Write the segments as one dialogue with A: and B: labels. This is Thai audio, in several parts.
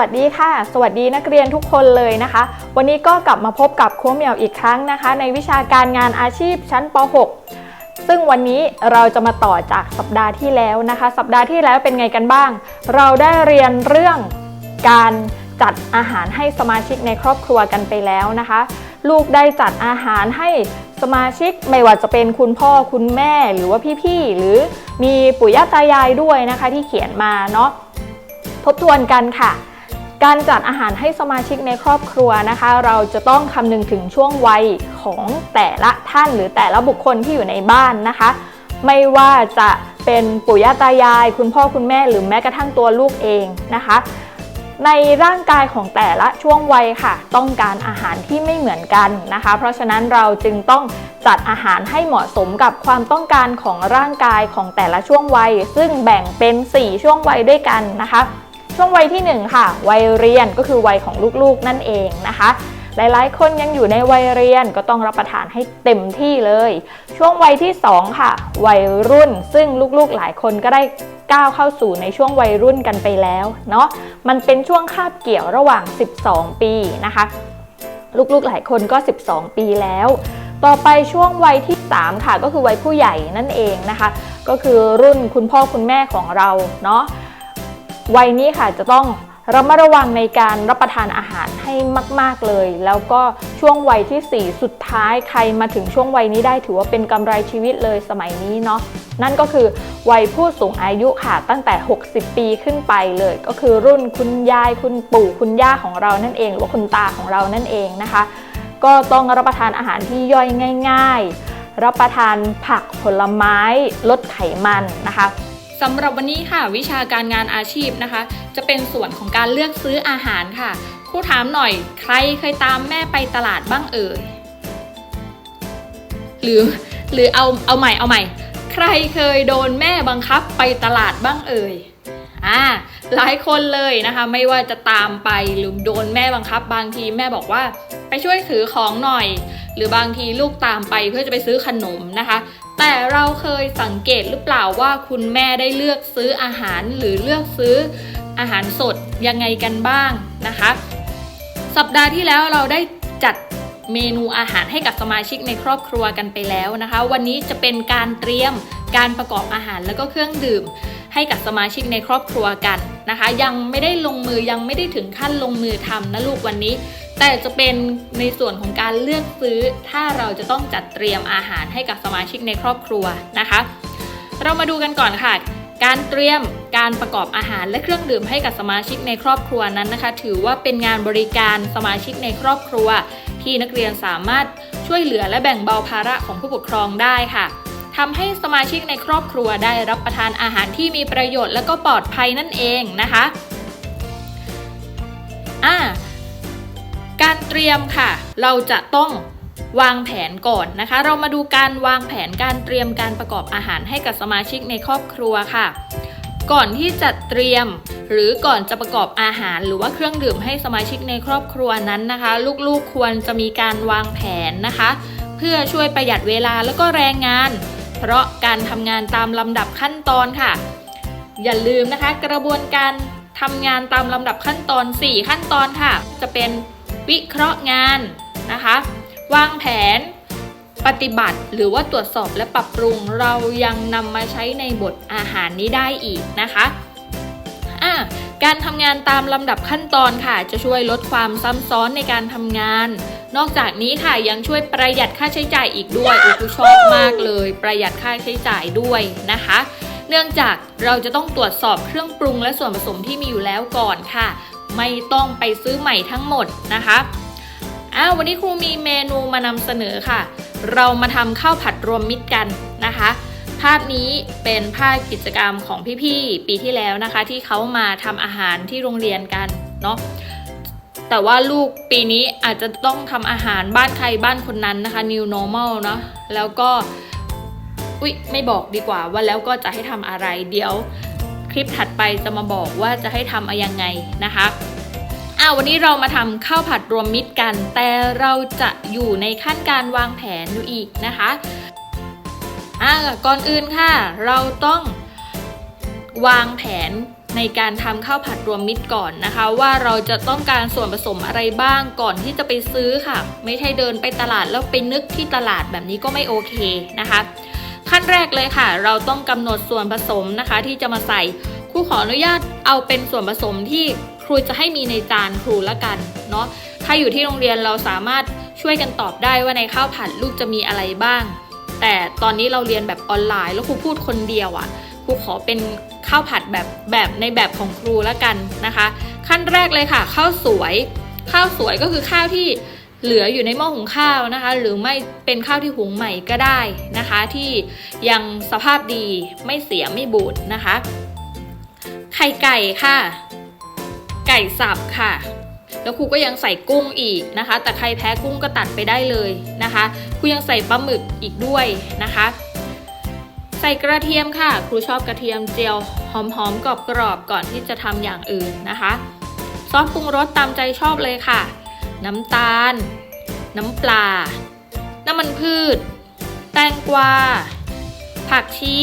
A: สวัสดีค่ะ สวัสดีนักเรียนทุกคนเลยนะคะ วันนี้ก็กลับมาพบกับครูเหมียวอีกครั้งนะคะ ในวิชาการงานอาชีพชั้นป .6 ซึ่งวันนี้เราจะมาต่อจากสัปดาห์ที่แล้วนะคะ สัปดาห์ที่แล้วเป็นไงกันบ้าง เราได้เรียนเรื่องการจัดอาหารให้สมาชิกในครอบครัวกันไปแล้วนะคะ ลูกได้จัดอาหารให้สมาชิกไม่ว่าจะเป็นคุณพ่อคุณแม่หรือว่าพี่ๆหรือมีปู่ย่าตายายด้วยนะคะที่เขียนมาเนาะทบทวนกันค่ะ การจัดอาหารให้สมาชิกในครอบครัวนะคะ เราจะต้องคำนึงถึงช่วงวัยของแต่ละท่านหรือแต่ละบุคคลที่อยู่ในบ้านนะคะ ไม่ว่าจะเป็นปู่ย่าตายาย คุณพ่อคุณแม่หรือแม้กระทั่งตัวลูกเองนะคะ ในร่างกายของแต่ละช่วงวัยค่ะ ต้องการอาหารที่ไม่เหมือนกันนะคะ เพราะฉะนั้นเราจึงต้องจัดอาหารให้เหมาะสมกับความต้องการของร่างกายของแต่ละช่วงวัย ซึ่งแบ่งเป็น 4 ช่วงวัยด้วยกันนะคะ ช่วงวัยที่ 1 ค่ะ วัยเรียนก็คือวัยของลูกๆนั่นเองนะคะ หลายๆ คนยังอยู่ในวัยเรียนก็ต้องรับประทานให้เต็มที่เลย ช่วงวัยที่ 2 ค่ะ วัยรุ่น ซึ่งลูกๆหลายคนก็ได้ก้าวเข้าสู่ในช่วงวัยรุ่นกันไปแล้วเนาะมันเป็นช่วงคาบเกี่ยวระหว่าง 12 ปีนะคะลูกๆ หลายคนก็ 12 ปีแล้ว ต่อไปช่วงวัยที่ 3 ค่ะ ก็คือวัยผู้ใหญ่นั่นเองนะคะ ก็คือรุ่นคุณพ่อคุณแม่ของเราเนาะ วัยนี้ค่ะจะต้องระมัดระวังในการรับประทานอาหารให้มาก ๆเลย แล้วก็ช่วงวัยที่ 4 สุดท้ายใครมาถึงช่วงวัยนี้ได้ถือว่าเป็นกำไรชีวิตเลยสมัยนี้เนาะนั่นก็คือวัยผู้สูงอายุค่ะตั้งแต่ 60 ปีขึ้นไปเลย ก็คือรุ่นคุณยายคุณปู่คุณย่าของเรานั่นเอง หรือว่าคุณตาของเรานั่นเองนะคะ ก็ต้องรับประทานอาหารที่ย่อยง่าย ๆ รับประทานผักผลไม้ลดไขมันนะคะ
B: สำหรับวันนี้ค่ะ วิชาการงานอาชีพนะคะ จะเป็นส่วนของการเลือกซื้ออาหารค่ะครูถามหน่อยใครเคยตามแม่ไปตลาดบ้างเอ่ยหรือหรือเอาเอาใหม่เอาใหม่ ใครเคยโดนแม่บังคับไปตลาดบ้างเอ่ยอ่าหลายคนเลยนะคะ ไม่ว่าจะตามไปหรือโดนแม่บังคับบางทีแม่บอกว่า ไปช่วยถือของหน่อย หรือบางทีลูกตามไปเพื่อจะไปซื้อขนมนะคะ แต่เราเคยสังเกตหรือเปล่าว่าคุณแม่ได้เลือกซื้ออาหารหรือเลือกซื้ออาหารสดยังไงกันบ้างนะคะ สัปดาห์ที่แล้วเราได้จัดเมนูอาหารให้กับสมาชิกในครอบครัวกันไปแล้วนะคะ วันนี้จะเป็นการเตรียมการประกอบอาหารแล้วก็เครื่องดื่ม ให้กับสมาชิกในครอบครัวกันนะคะ ยังไม่ได้ลงมือยังไม่ได้ถึงขั้นลงมือทำนะลูกวันนี้ แต่จะเป็นในส่วนของการเลือกซื้อ ถ้าเราจะต้องจัดเตรียมอาหารให้กับสมาชิกในครอบครัวนะคะ เรามาดูกันก่อนค่ะ การเตรียมการประกอบอาหารและเครื่องดื่มให้กับสมาชิกในครอบครัวนั้นนะคะ ถือว่าเป็นงานบริการสมาชิกในครอบครัว ที่นักเรียนสามารถช่วยเหลือและแบ่งเบาภาระของผู้ปกครองได้ค่ะทำให้สมาชิกในครอบครัวได้รับประทานอาหารที่มีประโยชน์และก็ปลอดภัยนั่นเองนะคะ อ่า การเตรียมค่ะ เราจะต้องวางแผนก่อนนะคะ เรามาดูการวางแผนการเตรียมการประกอบอาหารให้กับสมาชิกในครอบครัวค่ะ ก่อนที่จะเตรียม หรือก่อนจะประกอบอาหารหรือว่าเครื่องดื่มให้สมาชิกในครอบครัวนั้นนะคะ ลูกๆควรจะมีการวางแผนนะคะ เพื่อช่วยประหยัดเวลาแล้วก็แรงงาน เพราะการทำงานตามลำดับขั้นตอนค่ะ อย่าลืมนะคะ กระบวนการทำงานตามลำดับขั้นตอน 4 ขั้นตอนค่ะ จะเป็น วิเคราะห์งานนะคะ วางแผนปฏิบัติหรือว่าตรวจสอบและปรับปรุงเรายังนำมาใช้ในบทอาหารนี้ได้อีกนะคะอะการทำงานตามลำดับขั้นตอนค่ะ จะช่วยลดความซ้ำซ้อนในการทำงาน นอกจากนี้ค่ะยังช่วยประหยัดค่าใช้จ่ายอีกด้วยโอ้ครูชอบมากเลย ประหยัดค่าใช้จ่ายด้วยนะคะเนื่องจากเราจะต้องตรวจสอบเครื่องปรุงและส่วนผสมที่มีอยู่แล้วก่อนค่ะ ไม่ต้องไปซื้อใหม่ทั้งหมดนะคะอ้าววันนี้ครูมีเมนูมานำเสนอค่ะ เรามาทำข้าวผัดรวมมิตรกันนะคะ ภาพนี้เป็นภาพกิจกรรมของพี่ๆปีที่แล้วนะคะ ที่เขามาทำอาหารที่โรงเรียนกันเนาะแต่ว่าลูกปีนี้อาจจะต้องทำอาหารบ้านใครบ้านคนนั้นนะคะ new normal เนาะแล้วก็อุ๊ยไม่บอกดีกว่าว่าแล้วก็จะให้ทำอะไรเดี๋ยว คลิปถัดไปจะมาบอกว่าจะให้ทำอยังไงนะคะอ้าววันนี้เรามาทำข้าวผัดรวมมิตรกัน แต่เราจะอยู่ในขั้นการวางแผนอยู่อีกนะคะอ่าก่อนอื่นค่ะ เราต้องวางแผนในการทำข้าวผัดรวมมิตรก่อนนะคะ ว่าเราจะต้องการส่วนผสมอะไรบ้างก่อนที่จะไปซื้อค่ะ ไม่ใช่เดินไปตลาดแล้วไปนึกที่ตลาดแบบนี้ก็ไม่โอเคนะคะ ขั้นแรกเลยค่ะ เราต้องกำหนดส่วนผสมนะคะ ที่จะมาใส่ครูขออนุญาตเอาเป็นส่วนผสมที่ครูจะให้มีในจานครูละกันเนาะถ้าอยู่ที่โรงเรียนเราสามารถช่วยกันตอบได้ว่าในข้าวผัดลูกจะมีอะไรบ้าง แต่ตอนนี้เราเรียนแบบออนไลน์ แล้วครูพูดคนเดียวอะ่ะครูขอเป็นข้าวผัดแบบแบบในแบบของครูละกันนะคะ ขั้นแรกเลยค่ะ ข้าวสวย ข้าวสวยก็คือข้าวที่ เหลืออยู่ในหม้อหุงข้าวนะคะ หรือไม่เป็นข้าวที่หุงใหม่ก็ได้นะคะ ที่ยังสภาพดีไม่เสียไม่บูดนะคะ ไข่ไก่ค่ะ ไก่สับค่ะ แล้วครูก็ยังใส่กุ้งอีกนะคะ แต่ใครแพ้กุ้งก็ตัดไปได้เลยนะคะครูยังใส่ปลาหมึกอีกด้วยนะคะ ใส่กระเทียมค่ะ ครูชอบกระเทียมเจียวหอมๆกรอบๆก่อนที่จะทำอย่างอื่นนะคะซอสปรุงรสตามใจชอบเลยค่ะ น้ำตาล น้ำปลา น้ำมันพืช แตงกวา ผักชี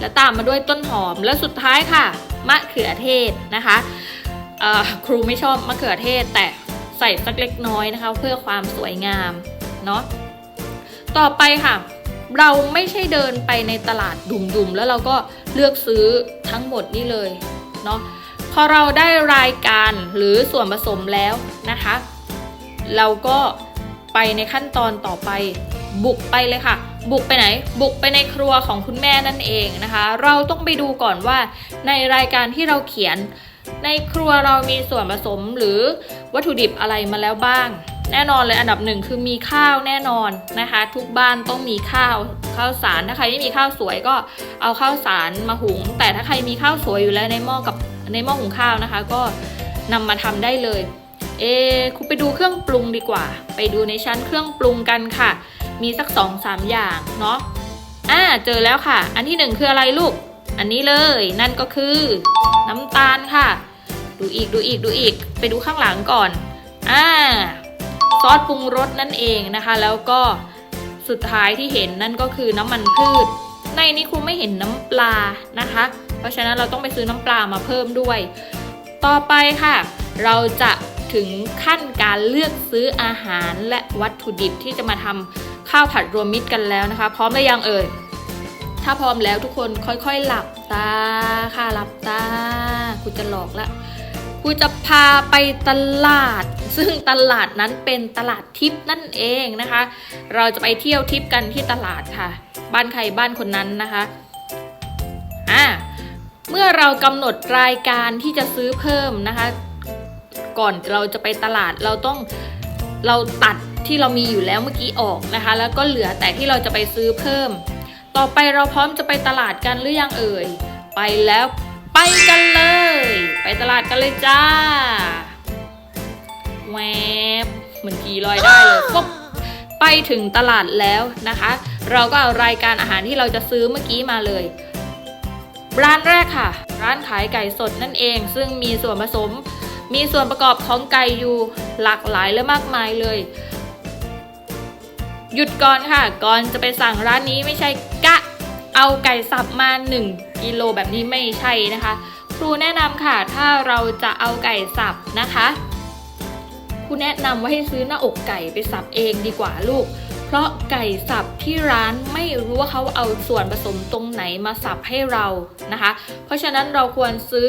B: และตามมาด้วยต้นหอม และสุดท้ายค่ะ มะเขือเทศนะคะครูไม่ชอบมะเขือเทศ แต่ใส่สักเล็กน้อยนะคะ เพื่อความสวยงามเนาะ ต่อไปค่ะ เราไม่ใช่เดินไปในตลาดดุ่มๆ แล้วเราก็เลือกซื้อทั้งหมดนี่เลยเนาะ พอเราได้รายการหรือส่วนผสมแล้วนะคะ เราก็ไปในขั้นตอนต่อไปบุกไปเลยค่ะ บุกไปไหน บุกไปในครัวของคุณแม่นั่นเองนะคะ เราต้องไปดูก่อนว่า ในรายการที่เราเขียน ในครัวเรามีส่วนผสมหรือวัตถุดิบอะไรมาแล้วบ้าง แน่นอนเลยอันดับหนึ่งคือมีข้าวแน่นอนนะคะ ทุกบ้านต้องมีข้าวข้าวสารถ้าใครไม่มีข้าวสวยก็เอาข้าวสารมาหุง แต่ถ้าใครมีข้าวสวยอยู่แล้วในหม้อกับในหม้อหุงข้าวนะคะ ก็นำมาทำได้เลย เอครูไปดูเครื่องปรุงดีกว่า ไปดูในชั้นเครื่องปรุงกันค่ะ มีสักสองสามอย่างเนาะอ่าเจอแล้วค่ะ อันที่หนึ่งคืออะไรลูก อันนี้เลยนั่นก็คือน้ำตาลค่ะ ดูอีกดูอีกดูอีก ไปดูข้างหลังก่อนอ่าซอสปรุงรสนั่นเองนะคะ แล้วก็สุดท้ายที่เห็นนั่นก็คือน้ำมันพืช ในนี้ครูไม่เห็นน้ำปลานะคะ เพราะฉะนั้นเราต้องไปซื้อน้ำปลามาเพิ่มด้วย ต่อไปค่ะ เราจะ ถึงขั้นการเลือกซื้ออาหารและวัตถุดิบที่จะมาทำข้าวผัดรวมมิตรกันแล้วนะคะ พร้อมหรือยังเอ่ยถ้าพร้อมแล้วทุกคนค่อยๆหลับตาค่ะหลับตาครูจะหลอกละครูจะพาไปตลาด ซึ่งตลาดนั้นเป็นตลาดทิพย์นั่นเองนะคะ เราจะไปเที่ยวทิพย์กันที่ตลาดค่ะ บ้านใครบ้านคนนั้นนะคะอ่าเมื่อเรากำหนดรายการที่จะซื้อเพิ่มนะคะ ก่อนเราจะไปตลาดเราต้องเราตัดที่เรามีอยู่แล้วเมื่อกี้ออกนะคะ แล้วก็เหลือแต่ที่เราจะไปซื้อเพิ่ม ต่อไปเราพร้อมจะไปตลาดกันหรือยังเอ่ย ไปแล้วไปกันเลย ไปตลาดกันเลยจ้าแวบเหมือนผีลอยได้เลยปุ๊บไปถึงตลาดแล้วนะคะ เราก็เอารายการอาหารที่เราจะซื้อเมื่อกี้มาเลย ร้านแรกค่ะ ร้านขายไก่สดนั่นเอง ซึ่งมีส่วนผสม มีส่วนประกอบของไก่อยู่หลากหลายและมากมายเลย หยุดก่อนค่ะ ก่อนจะไปสั่งร้านนี้ไม่ใช่กะ เอาไก่สับมา1กิโลแบบนี้ไม่ใช่นะคะ ครูแนะนำค่ะ ถ้าเราจะเอาไก่สับนะคะครูแนะนำว่าให้ซื้อหน้าอกไก่ไปสับเองดีกว่าลูกเพราะไก่สับที่ร้านไม่รู้ว่าเขาเอาส่วนผสมตรงไหนมาสับให้เรานะคะ เพราะฉะนั้นเราควรซื้อ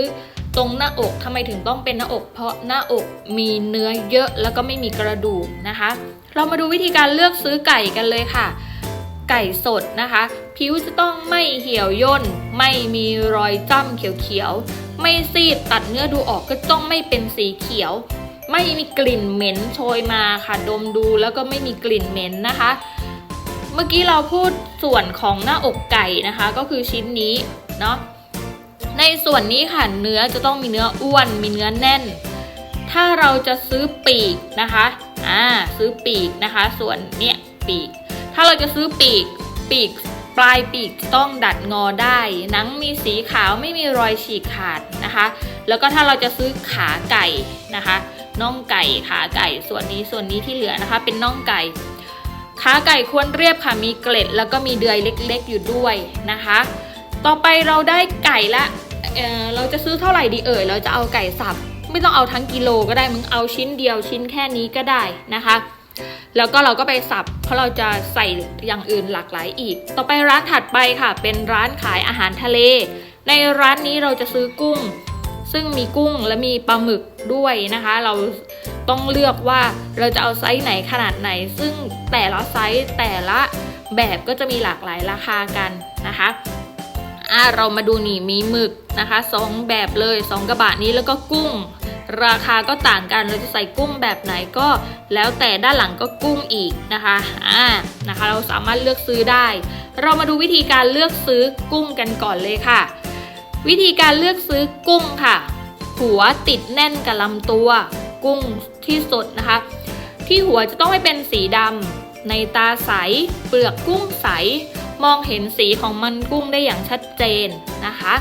B: ตรงหน้าอกทำไมถึงต้องเป็นหน้าอก เพราะหน้าอกมีเนื้อเยอะแล้วก็ไม่มีกระดูกนะคะ เรามาดูวิธีการเลือกซื้อไก่กันเลยค่ะ ไก่สดนะคะ ผิวจะต้องไม่เหี่ยวย่น ไม่มีรอยจ้ำเขียวๆ ไม่ซีดตัดเนื้อดูออกก็ต้องไม่เป็นสีเขียว ไม่มีกลิ่นเหม็นโชยมาค่ะดมดูแล้วก็ไม่มีกลิ่นเหม็นนะคะ เมื่อกี้เราพูดส่วนของหน้าอกไก่นะคะ ก็คือชิ้นนี้เนาะ ในส่วนนี้ค่ะเนื้อจะต้องมีเนื้ออ้วน มีเนื้อแน่น ถ้าเราจะซื้อปีกนะคะอ่าซื้อปีกนะคะ ส่วนเนี้ยปีก ถ้าเราจะซื้อปีกปีกปลายปีกต้องดัดงอได้ หนังมีสีขาวไม่มีรอยฉีกขาดนะคะ แล้วก็ถ้าเราจะซื้อขาไก่นะคะน่องไก่ขาไก่ส่วนนี้ส่วนนี้ที่เหลือนะคะ เป็นน่องไก่ขาไก่ควรเรียบค่ะมีเกล็ด แล้วก็มีเดือยเล็กๆอยู่ด้วยนะคะ ต่อไปเราได้ไก่ละ เออเราจะซื้อเท่าไหร่ดีเอ่ย เราจะเอาไก่สับ ไม่ต้องเอาทั้งกิโลก็ได้ มึงเอาชิ้นเดียวชิ้นแค่นี้ก็ได้นะคะ แล้วก็เราก็ไปสับ เพราะเราจะใส่อย่างอื่นหลากหลายอีก ต่อไปร้านถัดไปค่ะ เป็นร้านขายอาหารทะเล ในร้านนี้เราจะซื้อกุ้ง ซึ่งมีกุ้งและมีปลาหมึกด้วยนะคะ เราต้องเลือกว่าเราจะเอาไซส์ไหนขนาดไหน ซึ่งแต่ละไซส์แต่ละแบบก็จะมีหลากหลายราคากันนะคะ อะเรามาดูนี่มีหมึกนะคะสองแบบเลยสองกระบะนี้แล้วก็กุ้ง ราคาก็ต่างกันเราจะใส่กุ้งแบบไหนก็แล้วแต่ด้านหลังก็กุ้งอีกนะคะอ่านะคะ เราสามารถเลือกซื้อได้ เรามาดูวิธีการเลือกซื้อกุ้งกันก่อนเลยค่ะ วิธีการเลือกซื้อกุ้งค่ะ หัวติดแน่นกับลำตัว กุ้งที่สดนะคะ ที่หัวจะต้องไม่เป็นสีดำ ในตาใส เปลือกกุ้งใส มองเห็นสีของมันกุ้งได้อย่างชัดเจนนะคะ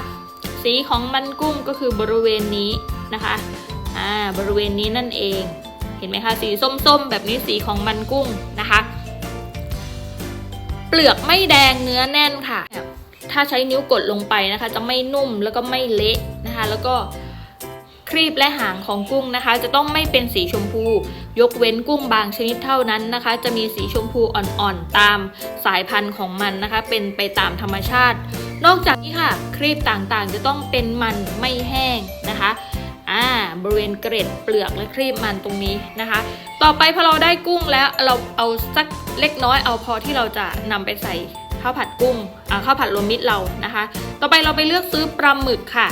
B: สีของมันกุ้งก็คือบริเวณนี้นะคะอ่าบริเวณนี้นั่นเอง เห็นไหมคะสีส้มๆ แบบนี้สีของมันกุ้งนะคะ เปลือกไม่แดงเนื้อแน่นค่ะ ถ้าใช้นิ้วกดลงไปนะคะ จะไม่นุ่มแล้วก็ไม่เละนะคะ แล้วก็ ครีบและหางของกุ้งนะคะ จะต้องไม่เป็นสีชมพู ยกเว้นกุ้งบางชนิดเท่านั้นนะคะ จะมีสีชมพูอ่อนๆตามสายพันธุ์ของมันนะคะ เป็นไปตามธรรมชาติ นอกจากนี้ค่ะครีบต่างๆ จะต้องเป็นมันไม่แห้งนะคะอ่าบริเวณเกร็ดเปลือกและครีบมันตรงนี้นะคะ ต่อไปพอเราได้กุ้งแล้วเราเอาสักเล็กน้อยเอาพอที่เราจะนำไปใส่ข้าวผัดกุ้งข้าวผัดรวมมิตรเรานะคะ ต่อไปเราไปเลือกซื้อปลาหมึกค่ะ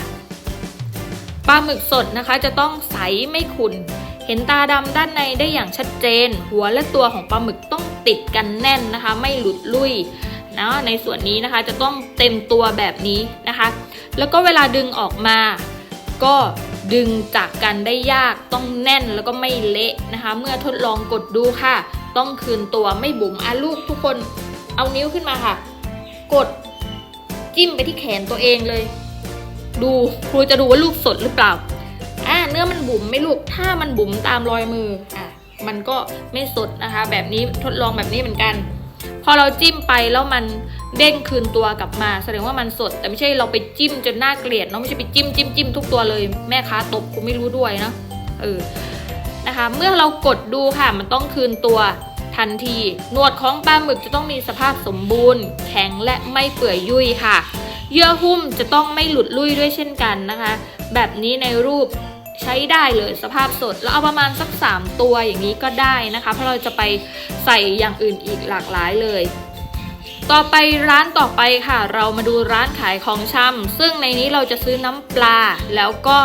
B: ปลาหมึกสดนะคะจะต้องใสไม่ขุ่นเห็นตาดำด้านในได้อย่างชัดเจน หัวและตัวของปลาหมึกต้องติดกันแน่นนะคะ ไม่หลุดลุยนะในส่วนนี้นะคะจะต้องเต็มตัวแบบนี้นะคะ แล้วก็เวลาดึงออกมา ก็ดึงจากกันได้ยากต้องแน่นแล้วก็ไม่เละนะคะ เมื่อทดลองกดดูค่ะ ต้องคืนตัวไม่บุ๋มอะลูกทุกคนเอานิ้วขึ้นมาค่ะ กดจิ้มไปที่แขนตัวเองเลย ดูครูจะดูว่าลูกสดหรือเปล่าอ่าเนื้อมันบุ๋มไม่ลูกถ้ามันบุ๋มตามรอยมืออะมันก็ไม่สดนะคะ แบบนี้ทดลองแบบนี้เหมือนกัน พอเราจิ้มไปแล้วมันเด้งคืนตัวกลับมา แสดงว่ามันสด แต่ไม่ใช่เราไปจิ้มจนหน่าเกลียดเนาะไม่ใช่ไปจิ้มจิ้มจิ้มทุกตัวเลยแม่ค้าตบกูไม่รู้ด้วยนะเออนะคะ เมื่อเรากดดูค่ะมันต้องคืนตัวทันที หนวดของปลาหมึกจะต้องมีสภาพสมบูรณ์ แข็งและไม่เปื่อยยุ่ยค่ะ เยื่อหุ้มจะต้องไม่หลุดลุ่ยด้วยเช่นกันนะคะ แบบนี้ในรูปใช้ได้เลยสภาพสด แล้วเอาประมาณสัก 3 ตัวอย่างนี้ก็ได้นะคะ เพราะเราจะไปใส่อย่างอื่นอีกหลากหลายเลย ต่อไปร้านต่อไปค่ะ เรามาดูร้านขายของชำซึ่งในนี้เราจะซื้อน้ำปลาแล้วก็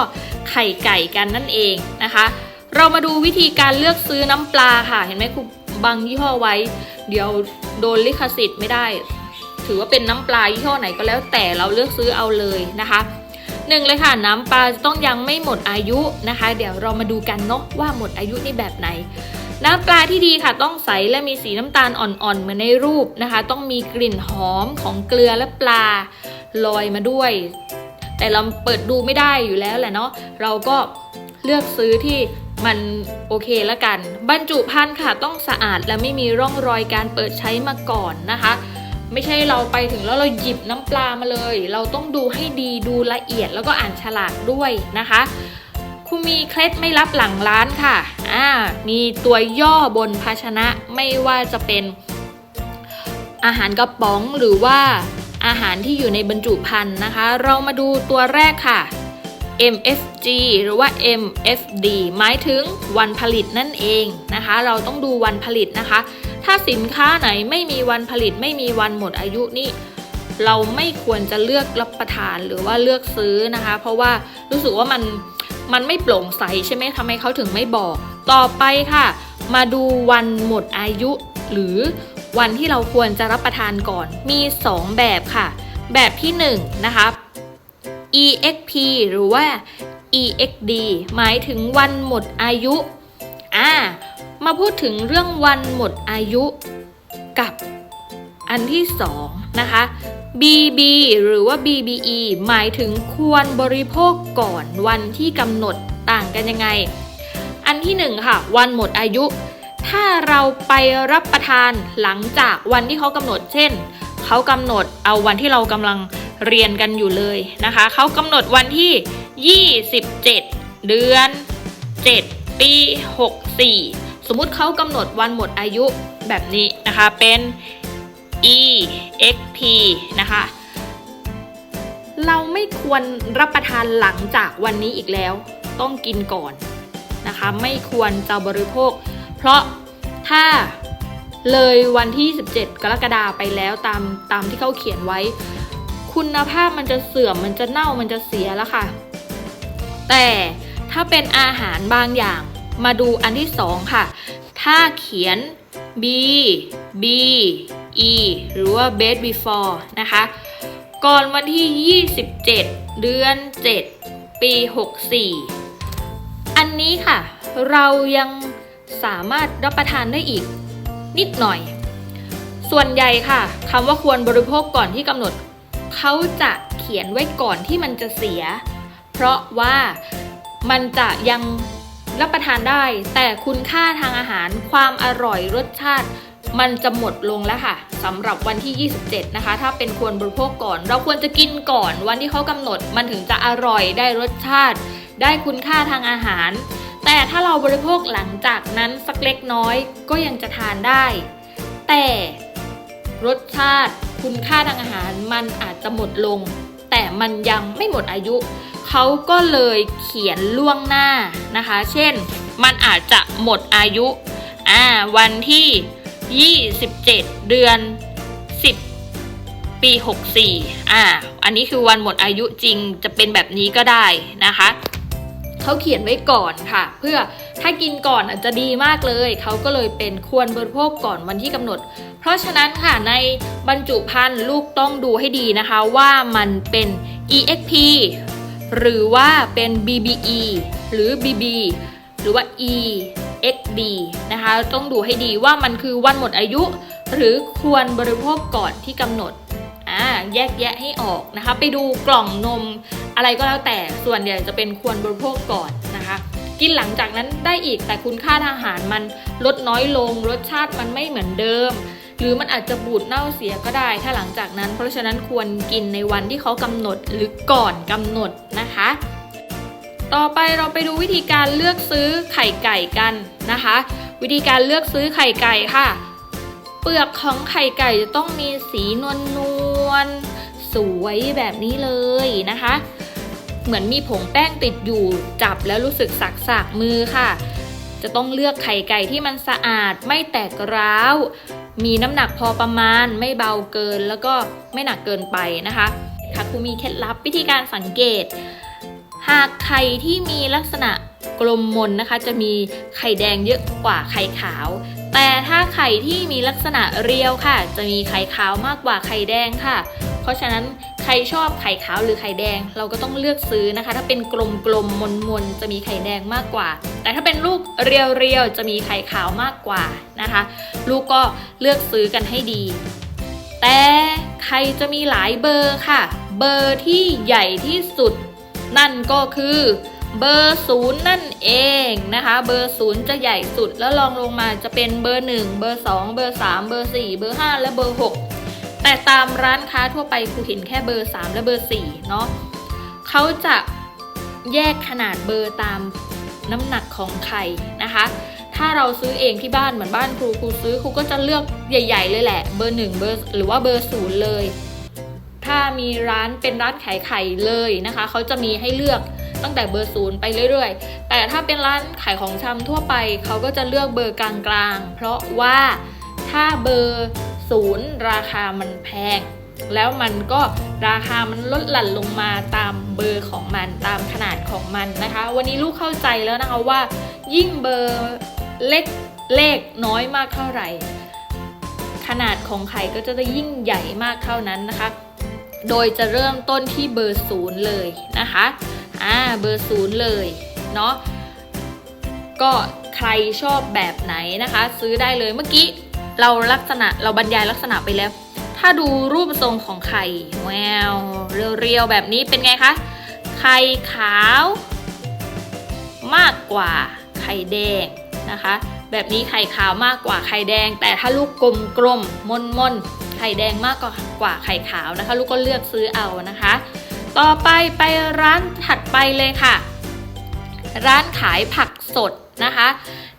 B: ไข่ไก่กันนั่นเองนะคะ เรามาดูวิธีการเลือกซื้อน้ำปลาค่ะ เห็นไหมครูบางยี่ห้อไว้ เดี๋ยวโดนลิขสิทธิ์ไม่ได้ ถือว่าเป็นน้ำปลายี่ห้อไหนก็แล้วแต่เราเลือกซื้อเอาเลยนะคะหนึ่งเลยค่ะน้ำปลาต้องยังไม่หมดอายุนะคะ เดี๋ยวเรามาดูกันเนาะว่าหมดอายุนี่แบบไหน น้ำปลาที่ดีค่ะ ต้องใสและมีสีน้ำตาลอ่อนๆเหมือนในรูปนะคะ ต้องมีกลิ่นหอมของเกลือและปลาลอยมาด้วย แต่เราเปิดดูไม่ได้อยู่แล้วแหละเนาะเราก็เลือกซื้อที่มันโอเคแล้วกัน บรรจุภัณฑ์ค่ะต้องสะอาดและไม่มีร่องรอยการเปิดใช้มาก่อนนะคะ ไม่ใช่เราไปถึงแล้วเราหยิบน้ำปลามาเลย เราต้องดูให้ดีดูละเอียดแล้วก็อ่านฉลากด้วยนะคะคุณมีเคล็ดไม่รับหลังร้านค่ะอ่ามีตัวย่อบนภาชนะไม่ว่าจะเป็นอาหารกระป๋องหรือว่าอาหารที่อยู่ในบรรจุภัณฑ์นะคะ เรามาดูตัวแรกค่ะ MFG หรือว่า MFD หมายถึงวันผลิตนั่นเองนะคะ เราต้องดูวันผลิตนะคะ ถ้าสินค้าไหนไม่มีวันผลิตไม่มีวันหมดอายุนี่เราไม่ควรจะเลือกรับประทานหรือว่าเลือกซื้อนะคะ เพราะว่ารู้สึกว่ามันมันไม่โปร่งใสใช่ไหมทำไมเขาถึงไม่บอก ต่อไปค่ะ มาดูวันหมดอายุ หรือวันที่เราควรจะรับประทานก่อน มี 2 แบบค่ะ แบบที่ 1นงนะคะ EXP หรือว่า EXD หมายถึงวันหมดอายุ อ่า มาพูดถึงเรื่องวันหมดอายุกับอันที่สองนะคะ BB หรือว่า BBE หมายถึงควรบริโภคก่อนวันที่กำหนดต่างกันยังไง อันที่หนึ่งค่ะ วันหมดอายุ ถ้าเราไปรับประทานหลังจากวันที่เขากำหนด เช่น เขากำหนดเอาวันที่เรากำลังเรียนกันอยู่เลยนะคะ เขากำหนดวันที่ 27 เดือน 7 ปี 64 สมมุติเขากำหนดวันหมดอายุแบบนี้นะคะเป็น EXP นะคะเราไม่ควรรับประทานหลังจากวันนี้อีกแล้ว ต้องกินก่อนนะคะ ไม่ควรจะบริโภค เพราะถ้าเลยวันที่ 17 กรกฎาไปแล้วตามตามที่เขาเขียนไว้ คุณภาพมันจะเสื่อมมันจะเน่ามันจะเสียแล้วค่ะ แต่ถ้าเป็นอาหารบางอย่าง มาดูอันที่สองค่ะ ถ้าเขียน B B E หรือว่า bed before นะคะ ก่อนวันที่ 27 เดือน 7 ปี 64 อันนี้ค่ะ เรายังสามารถรับประทานได้อีก นิดหน่อย ส่วนใหญ่ค่ะคำว่าควรบริโภคก่อนที่กำหนด เขาจะเขียนไว้ก่อนที่มันจะเสีย เพราะว่ามันจะยัง รับประทานได้ แต่คุณค่าทางอาหารความอร่อยรสชาติ มันจะหมดลงแล้วค่ะสำหรับวันที่ 27 นะคะ ถ้าเป็นควรบริโภคก่อน เราควรจะกินก่อนวันที่เขากำหนดมันถึงจะอร่อยได้รสชาติ ได้คุณค่าทางอาหาร แต่ถ้าเราบริโภคหลังจากนั้นสักเล็กน้อยก็ยังจะทานได้ แต่รสชาติคุณค่าทางอาหารมันอาจจะหมดลง แต่มันยังไม่หมดอายุ เขาก็เลยเขียนล่วงหน้านะคะ เช่น มันอาจจะหมดอายุอ่าวันที่ 27 เดือน 10 ปี 64อ่าอันนี้คือวันหมดอายุจริงจะเป็นแบบนี้ก็ได้นะคะเขาเขียนไว้ก่อนค่ะ เพื่อถ้ากินก่อนอาจจะดีมากเลย เขาก็เลยเป็นควรบริโภคก่อนวันที่กำหนด เพราะฉะนั้นค่ะในบรรจุภัณฑ์ลูกต้องดูให้ดีนะคะ ว่ามันเป็น EXP หรือว่าเป็น BBE หรือ BB หรือว่า EXD นะคะ ต้องดูให้ดีว่ามันคือวันหมดอายุ หรือควรบริโภคก่อนที่กำหนดอ่าแยกแยะให้ออกนะคะ ไปดูกล่องนมอะไรก็แล้วแต่ส่วนใหญ่จะเป็นควรบริโภคก่อนนะคะ กินหลังจากนั้นได้อีกแต่คุณค่าทางอาหารมันลดน้อยลง รสชาติมันไม่เหมือนเดิม หรือมันอาจจะบูดเน่าเสียก็ได้ ถ้าหลังจากนั้น เพราะฉะนั้นควรกินในวันที่เขากำหนดหรือก่อนกำหนดนะคะ ต่อไปเราไปดูวิธีการเลือกซื้อไข่ไก่กันนะคะ วิธีการเลือกซื้อไข่ไก่ค่ะ เปลือกของไข่ไก่จะต้องมีสีนวลนวลสวยแบบนี้เลยนะคะ เหมือนมีผงแป้งติดอยู่จับแล้วรู้สึกสักสักมือค่ะ จะต้องเลือกไข่ไก่ที่มันสะอาดไม่แตกร้าว มีน้ำหนักพอประมาณไม่เบาเกินแล้วก็ไม่หนักเกินไปนะคะค่ะคุณมีเคล็ดลับวิธีการสังเกต หากไข่ที่มีลักษณะกลมมนนะคะ จะมีไข่แดงเยอะกว่าไข่ขาว แต่ถ้าไข่ที่มีลักษณะเรียวค่ะ จะมีไข่ขาวมากกว่าไข่แดงค่ะ เพราะฉะนั้น ใครชอบไข่ขาวหรือไข่แดง เราก็ต้องเลือกซื้อนะคะ ถ้าเป็นกลมกลมมนมนๆจะมีไข่แดงมากกว่า แต่ถ้าเป็นลูกเรียวๆจะมีไข่ขาวมากกว่านะคะ ลูกก็เลือกซื้อกันให้ดี แต่ใครจะมีหลายเบอร์ค่ะ เบอร์ที่ใหญ่ที่สุด นั่นก็คือเบอร์ศูนย์นั่นเองนะคะ เบอร์ศูนย์จะใหญ่สุดแล้วลองลงมาจะเป็นเบอร์1เบอร์2เบอร์3เบอร์4เบอร์5และเบอร์6 แต่ตามร้านค้าทั่วไปครูเห็นแค่เบอร์ 3 และเบอร์ 4 เนาะเขาจะแยกขนาดเบอร์ตามน้ำหนักของไข่นะคะ ถ้าเราซื้อเองที่บ้านเหมือนบ้านครูครูซื้อครูก็จะเลือกใหญ่ ๆ เลยแหละ เบอร์ 1 เบอร์หรือว่าเบอร์ศูนย์เลย ถ้ามีร้านเป็นร้านขายไข่เลยนะคะเขาจะมีให้เลือกตั้งแต่เบอร์ศูนย์ไปเรื่อยๆ แต่ถ้าเป็นร้านขายของชำทั่วไปเขาก็จะเลือกเบอร์กลางๆ เพราะว่าถ้าเบอร์ ศูนย์ราคามันแพง แล้วมันก็ราคามันลดหลั่นลงมาตามเบอร์ของมันตามขนาดของมันนะคะ วันนี้ลูกเข้าใจแล้วนะคะว่า ยิ่งเบอร์เล็กเลขน้อยมากเท่าไหร่ ขนาดของไข่ก็จะได้ยิ่งใหญ่มากเท่านั้นนะคะ โดยจะเริ่มต้นที่เบอร์ศูนย์เลยนะคะอ่าเบอร์ศูนย์เลยเนาะก็ใครชอบแบบไหนนะคะ ซื้อได้เลยเมื่อกี้ เราลักษณะเราบรรยายลักษณะไปแล้ว ถ้าดูรูปทรงของไข่แววเรียวๆแบบนี้เป็นไงคะ ไข่ขาว มากกว่าไข่แดงนะคะ แบบนี้ไข่ขาวมากกว่าไข่แดง แต่ถ้าลูกกลมกลมมนมนๆไข่ข่แดงมากกว่ากว่าไข่ขาวนะคะ ลูกก็เลือกซื้อเอานะคะ ต่อไปไปร้านถัดไปเลยค่ะ ร้านขายผักสดนะคะ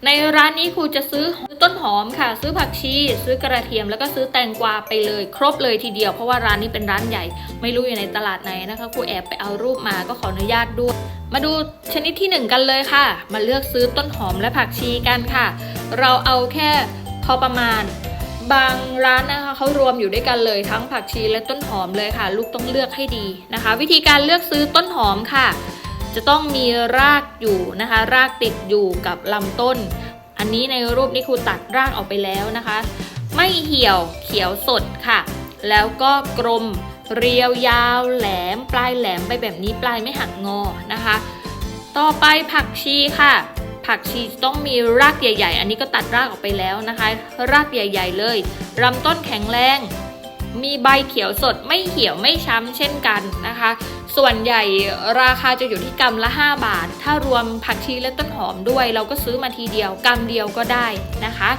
B: ในร้านนี้ครูจะซื้อต้นหอมค่ะ ซื้อผักชีซื้อกระเทียมแล้วก็ซื้อแตงกวาไปเลย ครบเลยทีเดียวเพราะว่าร้านนี้เป็นร้านใหญ่ ไม่รู้อยู่ในตลาดไหนนะคะครูแอบไปเอารูปมาก็ขออนุญาตด้วย มาดูชนิดที่หนึ่งกันเลยค่ะ มาเลือกซื้อต้นหอมและผักชีกันค่ะ เราเอาแค่พอประมาณบางร้านนะคะเขารวมอยู่ด้วยกันเลยทั้งผักชีและต้นหอมเลยค่ะ ลูกต้องเลือกให้ดีนะคะ วิธีการเลือกซื้อต้นหอมค่ะ จะต้องมีรากอยู่นะคะ รากติดอยู่กับลำต้น อันนี้ในรูปนี้ครูตัดรากออกไปแล้วนะคะ ไม่เหี่ยวเขียวสดค่ะ แล้วก็กลมเรียวยาวแหลม ปลายแหลมไปแบบนี้ปลายไม่หักงอนะคะ ต่อไปผักชีค่ะ ผักชีต้องมีรากใหญ่ ๆ อันนี้ก็ตัดรากออกไปแล้วนะคะ รากใหญ่ ๆ เลยลำต้นแข็งแรง มีใบเขียวสดไม่เขียวไม่ช้ำเช่นกันนะคะ ส่วนใหญ่ราคาจะอยู่ที่กำละ 5 บาท ถ้ารวมผักชีและต้นหอมด้วย เราก็ซื้อมาทีเดียวกำเดียวก็ได้นะคะ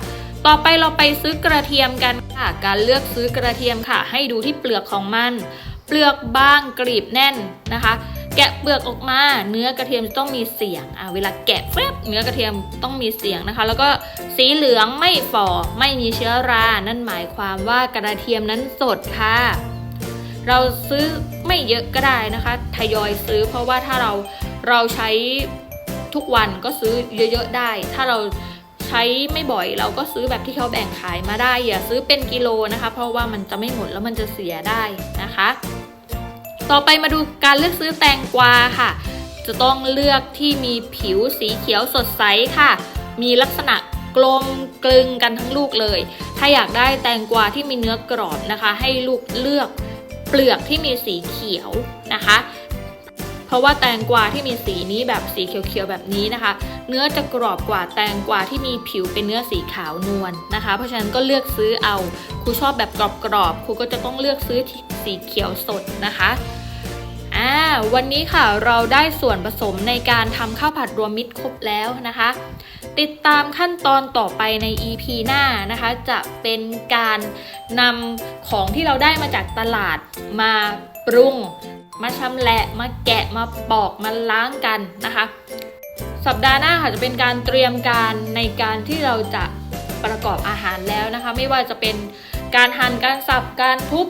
B: ต่อไปเราไปซื้อกระเทียมกันค่ะ การเลือกซื้อกระเทียมค่ะ ให้ดูที่เปลือกของมัน เปลือกบางกรีบแน่นนะคะ แกะเปลือกออกมา เนื้อกระเทียมจะต้องมีเสียงอะเวลาแกะแฟบเนื้อกระเทียมต้องมีเสียงนะคะ แล้วก็สีเหลืองไม่ฝ่อไม่มีเชื้อรา นั่นหมายความว่ากระเทียมนั้นสดค่ะ เราซื้อไม่เยอะก็ได้นะคะ ทยอยซื้อ เพราะว่าถ้าเราเราใช้ทุกวันก็ซื้อเยอะๆได้ ถ้าเราใช้ไม่บ่อยเราก็ซื้อแบบที่เขาแบ่งขายมาได้อย่าซื้อเป็นกิโลนะคะ เพราะว่ามันจะไม่หมดแล้วมันจะเสียได้นะคะ ต่อไปมาดูการเลือกซื้อแตงกวาค่ะ จะต้องเลือกที่มีผิวสีเขียวสดใสค่ะ มีลักษณะกลมกลึงกันทั้งลูกเลย ถ้าอยากได้แตงกวาที่มีเนื้อกรอบนะคะ ให้ลูกเลือกเปลือกที่มีสีเขียวนะคะ ราะว่าแตงกวาที่มีสีนี้แบบสีเขียวๆแบบนี้นะคะ เนื้อจะกรอบกว่าแตงกวาที่มีผิวเป็นเนื้อสีขาวนวลนะคะ เพราะฉะนั้นก็เลือกซื้อเอาครูชอบแบบกรอบๆครูก็จะต้องเลือกซื้อสีเขียวสดนะคะอ่าวันนี้ค่ะเราได้ส่วนผสมในการทำข้าวผัดรวมมิตรครบแล้วนะคะ ติดตามขั้นตอนต่อไปใน EP หน้านะคะ จะเป็นการนำของที่เราได้มาจากตลาดมาปรุง มาชำแหละมาแกะมาปอกมาล้างกันนะคะ สัปดาห์หน้าค่ะจะเป็นการเตรียมการในการที่เราจะประกอบอาหารแล้วนะคะ ไม่ว่าจะเป็นการหั่นการสับการทุบ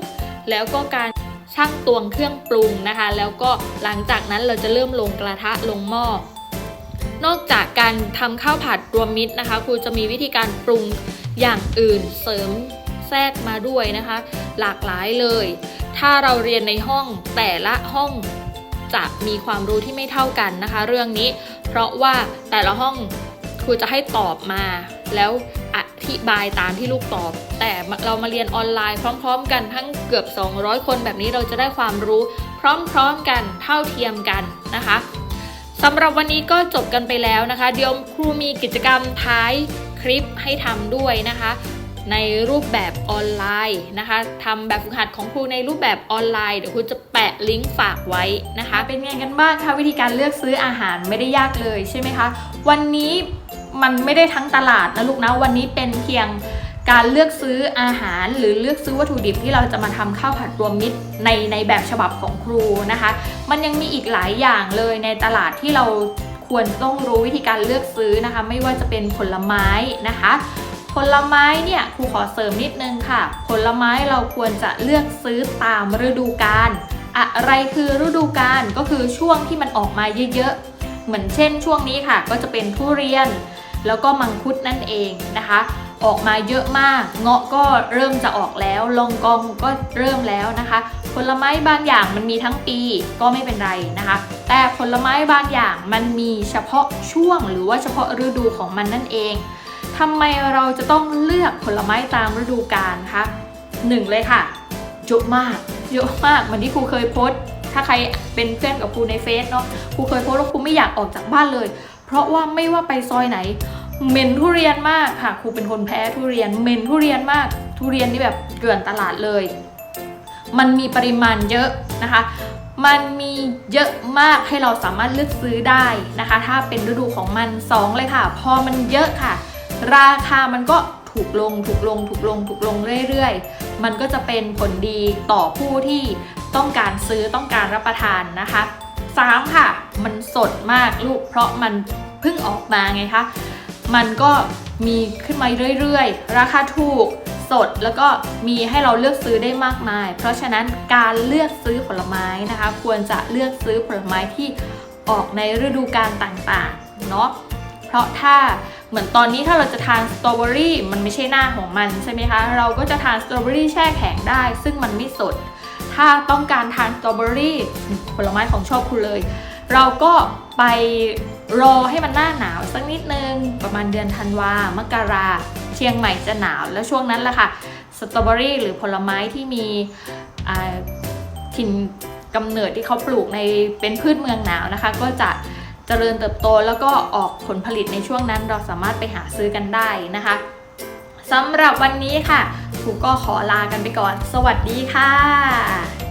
B: แล้วก็การช่างตวงเครื่องปรุงนะคะ แล้วก็หลังจากนั้นเราจะเริ่มลงกระทะลงหม้อนอกจากการทำข้าวผัดรวมมิตรนะคะ ครูจะมีวิธีการปรุงอย่างอื่นเสริมแทรกมาด้วยนะคะ หลากหลายเลย ถ้าเราเรียนในห้องแต่ละห้องจะมีความรู้ที่ไม่เท่ากันนะคะ เรื่องนี้ เพราะว่าแต่ละห้องครูจะให้ตอบมา แล้วอธิบายตามที่ลูกตอบ แต่เรามาเรียนออนไลน์พร้อม ๆ กันทั้งเกือบ 200 คนแบบนี้เราจะได้ความรู้ พร้อมๆกันเท่าเทียมกันนะคะสำหรับวันนี้ก็จบกันไปแล้วนะคะ เดี๋ยวครูมีกิจกรรมท้ายคลิปให้ทำด้วยนะคะ ในรูปแบบออนไลน์นะคะทำแบบฝึกหัดของครูในรูปแบบออนไลน์เดี๋ยวครูจะแปะลิงก์ฝากไว้นะคะ
A: เป็นไงกันบ้างคะวิธีการเลือกซื้ออาหารไม่ได้ยากเลยใช่ไหมคะวันนี้มันไม่ได้ทั้งตลาดนะลูกนะวันนี้เป็นเพียงการเลือกซื้ออาหารหรือเลือกซื้อวัตถุดิบที่เราจะมาทำข้าวผัดรวมมิตรในในแบบฉบับของครูนะคะ มันยังมีอีกหลายอย่างเลยในตลาดที่เราควรต้องรู้วิธีการเลือกซื้อนะคะ ไม่ว่าจะเป็นผลไม้นะคะ ผลไม้เนี่ยครูขอเสริมนิดนึงค่ะ ผลไม้เราควรจะเลือกซื้อตามฤดูกาลอะไรคือฤดูกาลก็คือช่วงที่มันออกมาเยอะๆ เหมือนเช่นช่วงนี้ค่ะ ก็จะเป็นทุเรียน แล้วก็มังคุดนั่นเองนะคะ ออกมาเยอะมาก เงาะก็เริ่มจะออกแล้ว ลองกองก็เริ่มแล้วนะคะ ผลไม้บางอย่างมันมีทั้งปีก็ไม่เป็นไรนะคะ แต่ผลไม้บางอย่างมันมีเฉพาะช่วงหรือว่าเฉพาะฤดูของมันนั่นเอง ทำไมเราจะต้องเลือกผลไม้ตามฤดูกาลคะหนึ่งเลยค่ะเยอะมากเยอะมากเหมือนที่ครูเคยโพสต์ถ้าใครเป็นเพื่อนกับครูในเฟซเนาะครูเคยโพสต์ว่าครูไม่อยากออกจากบ้านเลย เพราะว่าไม่ว่าไปซอยไหนเหม็นทุเรียนมากค่ะครูเป็นคนแพ้ทุเรียนเหม็นทุเรียนมาก ทุเรียนนี่แบบเกลื่อนตลาดเลย มันมีปริมาณเยอะนะคะ มันมีเยอะมากให้เราสามารถเลือกซื้อได้นะคะ ถ้าเป็นฤดูของมันสองเลยค่ะ พอมันเยอะค่ะ ราคามันก็ถู
B: กลงถูกลงถูกลงถูกลงเรื่อยๆ มันก็จะเป็นผลดีต่อผู้ที่ต้องการซื้อต้องการรับประทานนะคะสามค่ะ มันสดมากลูกเพราะมันเพิ่งออกมาไงคะ มันก็มีขึ้นมาเรื่อยๆ ราคาถูกสดแล้วก็มีให้เราเลือกซื้อได้มากมาย เพราะฉะนั้นการเลือกซื้อผลไม้นะคะ ควรจะเลือกซื้อผลไม้ที่ออกในฤดูกาลต่างๆเนาะเพราะถ้าเหมือนตอนนี้ถ้าเราจะทานสตรอเบอรี่มันไม่ใช่หน้าของมันใช่ไหมคะเราก็จะทานสตรอเบอรี่แช่แข็งได้ ซึ่งมันไม่สด ถ้าต้องการทานสตรอเบอรี่ผลไม้ของชอบคุณเลย เราก็ไปรอให้มันหน้าหนาวสักนิดนึงประมาณเดือนธันวามกราเชียงใหม่จะหนาวแล้วช่วงนั้นแหละค่ะสตรอเบอรี่หรือผลไม้ที่มีถิ่นกำเนิดที่เขาปลูกในเป็นพืชเมืองหนาวนะคะ ก็จะ เจริญเติบโตแล้วก็ออกผลผลิตในช่วงนั้นเราสามารถไปหาซื้อกันได้นะคะสำหรับวันนี้ค่ะครูก็ขอลากันไปก่อน สวัสดีค่ะ